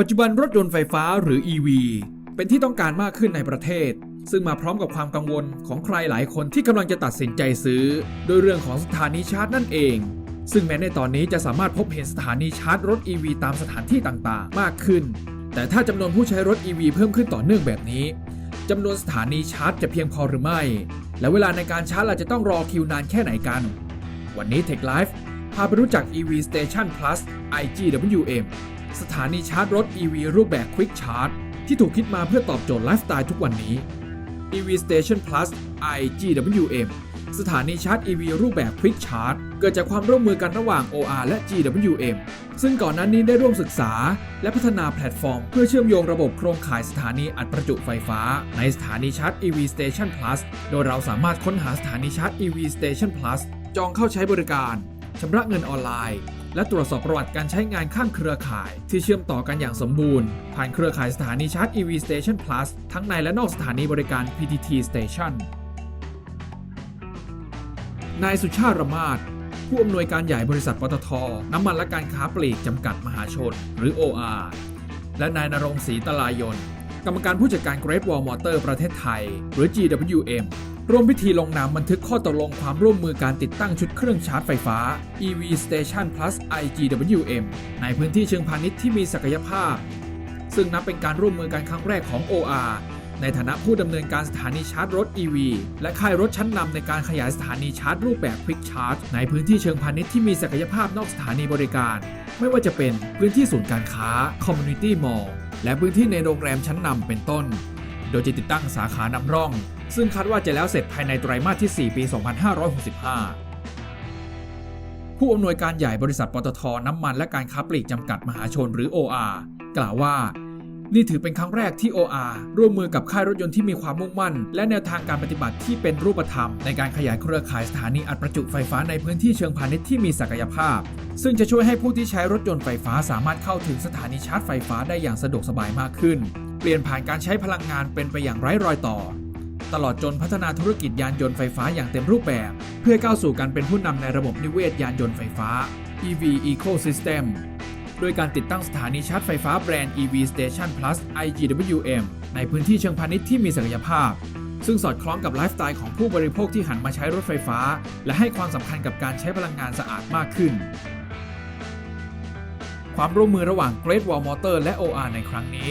ปัจจุบันรถยนต์ไฟฟ้าหรือ EV เป็นที่ต้องการมากขึ้นในประเทศ ซึ่งมาพร้อมกับความกังวลของใครหลายคนที่กำลังจะตัดสินใจซื้อ โดยเรื่องของสถานีชาร์จนั่นเอง ซึ่งแม้ในตอนนี้จะสามารถพบเห็นสถานีชาร์จรถ EV ตามสถานที่ต่างๆ มากขึ้น แต่ถ้าจำนวนผู้ใช้รถ EV เพิ่มขึ้นต่อเนื่องแบบนี้จำนวนสถานีชาร์จจะเพียงพอหรือไม่ และเวลาในการชาร์จเราจะต้องรอคิวนานแค่ไหนกัน วันนี้ Tech Life พาไปรู้จัก EV Station Plus IGWM สถานีชาร์จรถ EV รูปแบบ Quick Charge ที่ถูกคิดมาเพื่อตอบโจทย์ไลฟ์สไตล์ทุกวันนี้ EV Station Plus IGWM สถานีชาร์จ EV รูปแบบ Quick Charge เกิดจากความร่วมมือกันระหว่าง OR และ GWM ซึ่งก่อนหน้านี้ได้ร่วมศึกษา และพัฒนาแพลตฟอร์ม เพื่อเชื่อมโยงระบบโครงข่ายสถานีอัดประจุไฟฟ้า ในสถานีชาร์จ EV Station Plus โดยเราสามารถค้นหาสถานีชาร์จ EV Station Plus จองเข้าใช้บริการ ชำระเงินออนไลน์ และตรวจสอบประวัติการใช้งานข้างเครือข่าย ที่เชื่อมต่อกันอย่างสมบูรณ์ ผ่านเครือข่ายสถานีชาร์จ EV Station Plus ทั้งในและนอกสถานีบริการ PTT Station นายสุชาติระมาศผู้อำนวยการใหญ่บริษัทปตท น้ำมันและการค้าปลีกจำกัดมหาชน หรือ OR และนายนรงศรีตลายน กรรมการผู้จัดการ Great Wall Motor ประเทศไทย หรือ GWM ร่วมพิธีลงนามบันทึกข้อตกลงความร่วมมือการติดตั้งชุดเครื่องชาร์จไฟฟ้า EV Station Plus IGWM ในพื้นที่เชิงพาณิชย์ที่มีศักยภาพ ซึ่งนับเป็นการร่วมมือกันครั้งแรกของ OR ในฐานะผู้ดำเนินการสถานีชาร์จรถ EV และค่ายรถชั้นนำในการขยายสถานีชาร์จรูปแบบ Quick Charge ในพื้นที่เชิงพาณิชย์ที่มีศักยภาพนอกสถานีบริการ ไม่ว่าจะเป็นพื้นที่ศูนย์การค้า Community Mall และพื้นที่ในโรงแรมชั้นนำเป็นต้น ดยจะติดตั้งสาขานำร่อง ซึ่งคาดว่าจะแล้วเสร็จภายในไตรมาสที่ 4 ปี 2565 ผู้อำนวยการใหญ่บริษัทปตทน้ำมันและการค้าปลีกจำกัดมหาชนหรือ OR กล่าวว่า นี่ถือเป็นครั้งแรกที่ OR ร่วมมือกับค่ายรถยนต์ที่มีความมุ่งมั่น และแนวทางการปฏิบัติที่เป็นรูปธรรม ในการขยายเครือข่ายสถานีอัดประจุไฟฟ้าในพื้นที่เชิงพาณิชย์ที่มีศักยภาพ ซึ่งจะช่วยให้ผู้ที่ใช้รถยนต์ไฟฟ้าสามารถเข้าถึงสถานีชาร์จไฟฟ้าได้อย่างสะดวกสบายมากขึ้น ลี่ยนผ่านการใช้พลังงานเป็นไปอย่างไร้รอยต่อ ตลอดจนพัฒนาธุรกิจยานยนต์ไฟฟ้าอย่างเต็มรูปแบบ เพื่อก้าวสู่การเป็นผู้นำในระบบนิเวศยานยนต์ไฟฟ้า EV Ecosystem โดยการติดตั้งสถานีชาร์จไฟฟ้าแบรนด์ EV Station Plus IGWM ในพื้นที่เชิงพาณิชย์ที่มีศักยภาพ ซึ่งสอดคล้องกับไลฟ์สไตล์ของผู้บริโภคที่หันมาใช้รถไฟฟ้า และให้ความสำคัญกับการใช้พลังงานสะอาดมากขึ้น ความร่วมมือระหว่าง Great Wall Motor และ OR ในครั้งนี้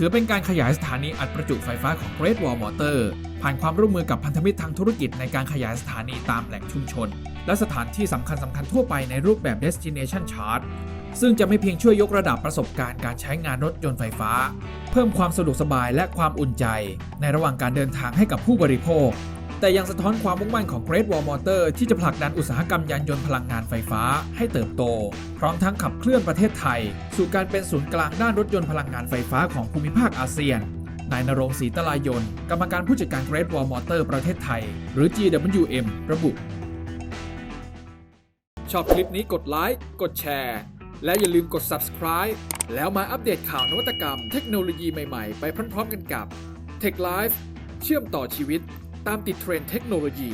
ถือเป็นการขยายสถานีอัดประจุไฟฟ้าของ Great Wall Motor ผ่านความร่วมมือกับพันธมิตรทางธุรกิจในการขยายสถานีตามแหล่งชุมชน และสถานที่สำคัญสำคัญทั่วไปในรูปแบบ Destination Charge ซึ่งจะไม่เพียงช่วยยกระดับประสบการณ์การใช้งานรถยนต์ไฟฟ้า เพิ่มความสะดวกสบายและความอุ่นใจ ในระหว่างการเดินทางให้กับผู้บริโภค แต่ยังสะท้อนความมุ่งมั่นของ Great Wall Motor ที่จะผลักดันอุตสาหกรรมยานยนต์พลังงานไฟฟ้าให้เติบโต พร้อมทั้งขับเคลื่อนประเทศไทย สู่การเป็นศูนย์กลางด้านรถยนต์พลังงานไฟฟ้าของภูมิภาคอาเซียนนายนรงศรีตลายนกรรมการผู้จัดการ Great Wall Motor ประเทศไทย หรือ GWM ระบุ ชอบคลิปนี้กดไลค์กดแชร์และอย่าลืมกด subscribe แล้วมาอัปเดตข่าวนวัตกรรมเทคโนโลยีใหม่ ๆ ไปพร้อม ๆ กันกับ Tech Life เชื่อมต่อชีวิต ตามติดเทรนด์เทคโนโลยี